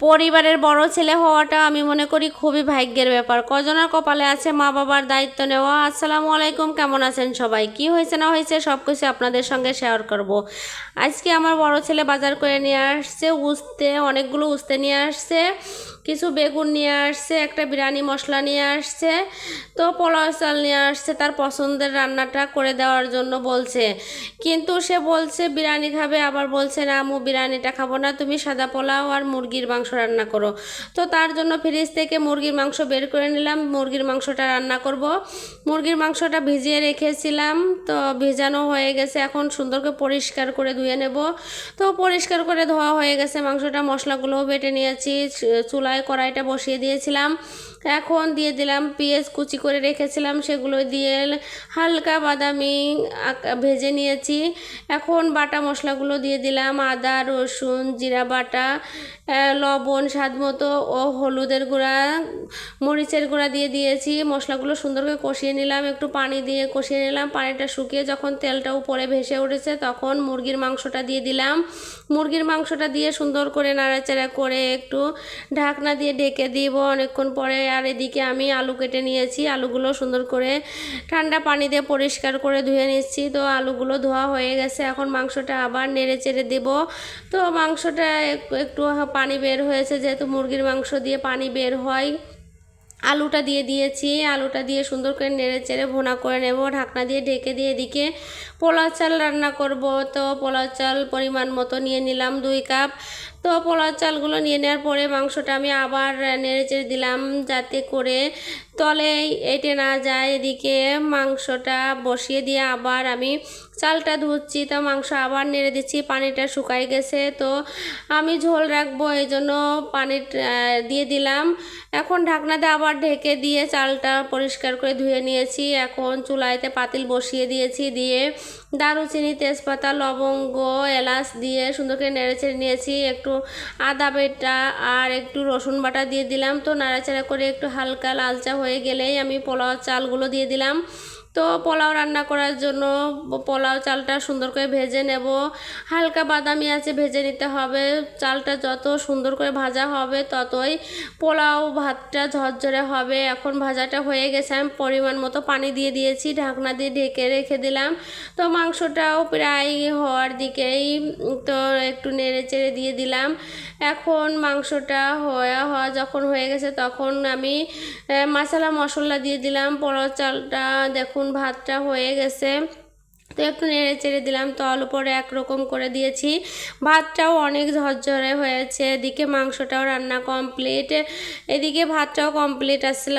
পরিবারের বড় ছেলে হওয়াটা আমি মনে করি খুবই ভাগ্যের ব্যাপার। কজনের কপালে আছে মা বাবার দায়িত্ব নেওয়া। আসসালামু আলাইকুম, কেমন আছেন সবাই? কি হয়েছে, না হয়েছে সব কিছু আপনাদের সঙ্গে শেয়ার করব। আজকে আমার বড় ছেলে বাজার করে নিয়ে আসছে, উস্তে, অনেকগুলো উস্তে নিয়ে আসছে, কিছু বেগুন নিয়ে আসছে, একটা বিরিয়ানি মশলা নিয়ে আসছে, তো পোলাও চাল নিয়ে আসছে, তার পছন্দের রান্নাটা করে দেওয়ার জন্য বলছে। কিন্তু সে বলছে, বিরিয়ানি খাবে? আবার বলছে, না আমু বিরিয়ানিটা খাব না। তুমি সাদা পোলাও আর মুরগির মাংস রান্না করো। তো তার জন্য ফ্রিজ থেকে মুরগির মাংস বের করে নিলাম। মুরগির মাংসটা রান্না করব। মুরগির মাংসটা ভিজিয়ে রেখেছিলাম। তো ভেজানো হয়ে গেছে। এখন সুন্দর করে পরিষ্কার করে ধুয়ে নেব। তো পরিষ্কার করে ধোয়া হয়ে গেছে মাংসটা। মশলাগুলোও বেটে নিয়েছি। চুলায় কড়াইটা বসিয়ে দিয়েছিলাম। এখন দিয়ে দিলাম পেঁয়াজ কুচি করে রেখেছিলাম। সেগুলো দিয়ে হালকা বাদামি ভেজে নিয়েছি। এখন বাটা মশলাগুলো দিয়ে দিলাম। আদা রসুন জিরা বাটা আহ, লবণ, স্বাদ মতো ও হলুদের গুঁড়া, মরিচের গুঁড়া দিয়ে দিয়েছি। মশলাগুলো সুন্দর করে কষিয়ে নিলাম, একটু পানি দিয়ে কষিয়ে নিলাম। পানিটা শুকিয়ে যখন তেলটা উপরে ভেসে উঠেছে তখন মুরগির মাংসটা দিয়ে দিলাম। মুরগির মাংসটা দিয়ে সুন্দর করে নাড়াচাড়া করে একটু ঢাকনা দিয়ে ঢেকে দিব অনেকক্ষণ পরে। আর এদিকে আমি আলু কেটে নিয়েছি। আলুগুলো সুন্দর করে ঠান্ডা পানি দিয়ে পরিষ্কার করে ধুয়ে নিচ্ছি। তো আলুগুলো ধোয়া হয়ে গেছে। এখন মাংসটা আবার নেড়ে চেড়ে দেবো। তো মাংসটা একটু পানি বের হয়েছে যেহেতু মুরগির মাংস দিয়ে পানি বের হয়। আলুটা দিয়ে দিয়েছি। আলুটা দিয়ে সুন্দর করে নেড়ে চেড়ে ভুনা করে নেব। ঢাকনা দিয়ে ঢেকে দিয়ে এদিকে পোলাও চাল রান্না করব। তো পোলাও চাল পরিমাণ মতো নিয়ে নিলাম দুই কাপ। তো পোলাও চালগুলো নিয়ে নেওয়ার পরে মাংসটা আমি আবার নেড়ে চেড়ে দিলাম যাতে করে তলে এটে না যায়। এদিকে মাংসটা বসিয়ে দিয়ে আবার আমি চালটা ধুচ্ছি, তো মাংস আবার নেড়ে দিচ্ছি, পানিটা শুকাই গেছে। তো আমি ঝোল রাখব, এই জন্য পানি দিয়ে দিলাম। এখন ঢাকনাতে আবার ঢেকে দিয়ে চালটা পরিষ্কার করে ধুয়ে নিয়েছি। এখন চুলাইতে পাতিল বসিয়ে দিয়েছি দিয়ে দারুচিনি, তেজপাতা, লবঙ্গ, এলাচ দিয়ে সুন্দর করে নেড়েচেড়ে নিয়েছি। একটু আদা বেটা আর একটু রসুন বাটা দিয়ে দিলাম। তো নাড়াচাড়া করে একটু হালকা লালচা হয়ে গেলেই আমি পোলাও চালগুলো দিয়ে দিলাম। তো পোলাও রান্না করার জন্য পোলাও চালটা সুন্দর করে ভেজে নেব। হালকা বাদামি আছে, ভেজে নিতে হবে। চালটা যত সুন্দর করে ভাজা হবে, ততই পোলাও ভাতটা ঝরঝরে হবে। এখন ভাজাটা হয়ে গেছে, আমি পরিমাণ মতো পানি দিয়ে দিয়েছি, ঢাকনা দিয়ে ঢেকে রেখে দিলাম। তো মাংসটাও প্রায় হওয়ার দিকেই তো একটু নেড়ে চেড়ে দিয়ে দিলাম। এখন মাংসটা হওয়া হওয়া যখন হয়ে গেছে, তখন আমি মশলা মশলা দিয়ে দিলাম। পোলাও চালটা দেখুন, ভাতটা হয়ে গেছে। তো একটু নেড়ে চেড়ে দিলাম, তল উপরে পরে একরকম করে দিয়েছি। ভাতটাও অনেক ঝরঝরে হয়েছে, এদিকে মাংসটাও রান্না কমপ্লিট এদিকে ভাতটাও কমপ্লিট আসছিল